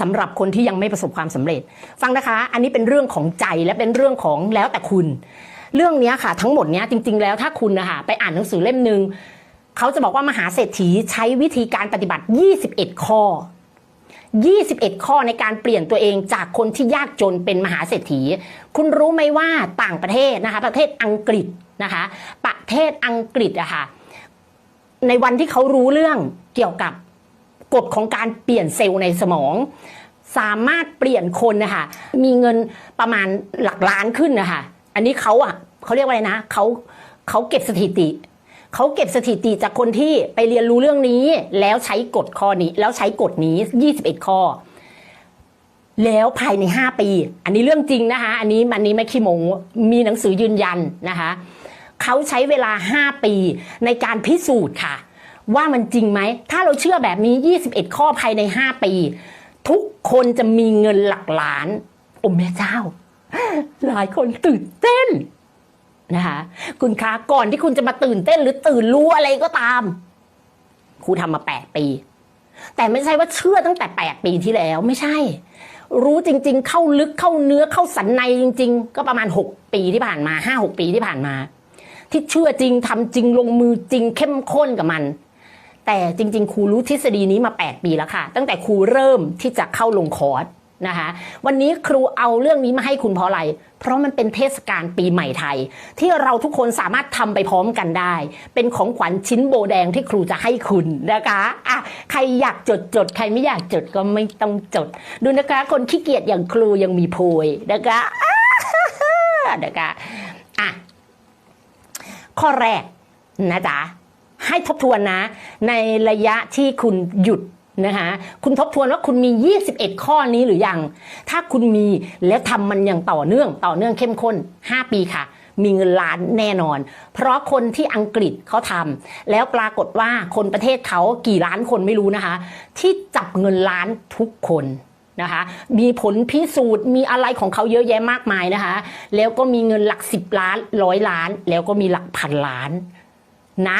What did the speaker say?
สำหรับคนที่ยังไม่ประสบความสำเร็จ ฟังนะคะ อันนี้เป็นเรื่องของใจและเป็นเรื่องของแล้วแต่คุณ เรื่องนี้ค่ะ ทั้งหมดนี้จริง ๆ แล้วถ้าคุณนะคะไปอ่านหนังสือเล่มหนึ่งเขาจะบอกว่ามหาเศรษฐีใช้วิธีการปฏิบัติ 21 ข้อ 21 ข้อในการเปลี่ยนตัวเองจากคนที่ยากจนเป็นมหาเศรษฐี คุณรู้ไหมว่าต่างประเทศนะคะ ประเทศอังกฤษนะคะ ประเทศอังกฤษอะค่ะในวันที่เขารู้เรื่องเกี่ยวกับ กฎของการเปลี่ยนเซลล์ในสมอง สามารถเปลี่ยนคนนะคะมีเงินประมาณหลักล้านขึ้นนะคะอันนี้เขาอะเขาเรียกว่าอะไรนะเขาเขาเก็บสถิติเขาเก็บสถิติจากคนที่ไปเรียนรู้เรื่องนี้ แล้วใช้กฎข้อนี้ แล้วใช้กฎนี้ 21 ข้อ แล้วภายใน 5 ปี อันนี้เรื่องจริงนะคะ อันนี้อันนี้ไม่ขี้โมมีหนังสือยืนยันนะคะเขาใช้เวลา 5 ปีในการพิสูจน์ค่ะ ว่ามันจริงไหม ถ้าเราเชื่อแบบนี้ 21 ข้อภายใน 5 ปี ทุกคนจะมีเงินหลักล้าน โอ้แม่เจ้า หลายคนตื่นเต้นนะคะคุณคะก่อนที่คุณจะมาตื่นเต้นหรือตื่นรู้อะไรก็ตาม ครูทำมา 8 ปี แต่ไม่ใช่ว่าเชื่อตั้งแต่ 8 ปีที่แล้วไม่ใช่ รู้จริง ๆ เข้าลึกเข้าเนื้อเข้าสันในจริง ๆ ก็ประมาณ 6 ปีที่ผ่านมา 5-6 ปีที่ผ่านมา ที่เชื่อจริงทำจริงลงมือจริงเข้มข้นกับมัน แต่จริง ๆ ครูรู้ทฤษฎีนี้มา 8 ปีแล้วค่ะ ตั้งแต่ครูเริ่มที่จะเข้าลงคอร์สนะคะวันนี้ครูเอาเรื่องนี้มาให้คุณเพราะอะไร เพราะมันเป็นเทศกาลปีใหม่ไทย ที่เราทุกคนสามารถทำไปพร้อมกันได้ เป็นของขวัญชิ้นโบแดงที่ครูจะให้คุณนะคะอะใครอยากจดจดใครไม่อยากจดก็ไม่ต้องจด ดูนะคะคนขี้เกียจอย่างครูยังมีโพยนะคะอะนะคะอะข้อแรกนะจ๊ะ ให้ทบทวนนะ ในระยะที่คุณหยุดนะคะคุณทบทวนว่าคุณมี 21 ข้อนี้หรือยัง ถ้าคุณมีแล้วทำมันอย่างต่อเนื่องต่อเนื่องเข้มข้น 5 ปีค่ะ มีเงินล้านแน่นอน เพราะคนที่อังกฤษเขาทำแล้วปรากฏว่าคนประเทศเขากี่ล้านคนไม่รู้นะคะ ที่จับเงินล้านทุกคนนะคะมีผลพิสูจน์มีอะไรของเขาเยอะแยะมากมายนะคะ แล้วก็มีเงินหลัก 10 ล้านร้อยล้าน แล้วก็มีหลักพันล้านนะ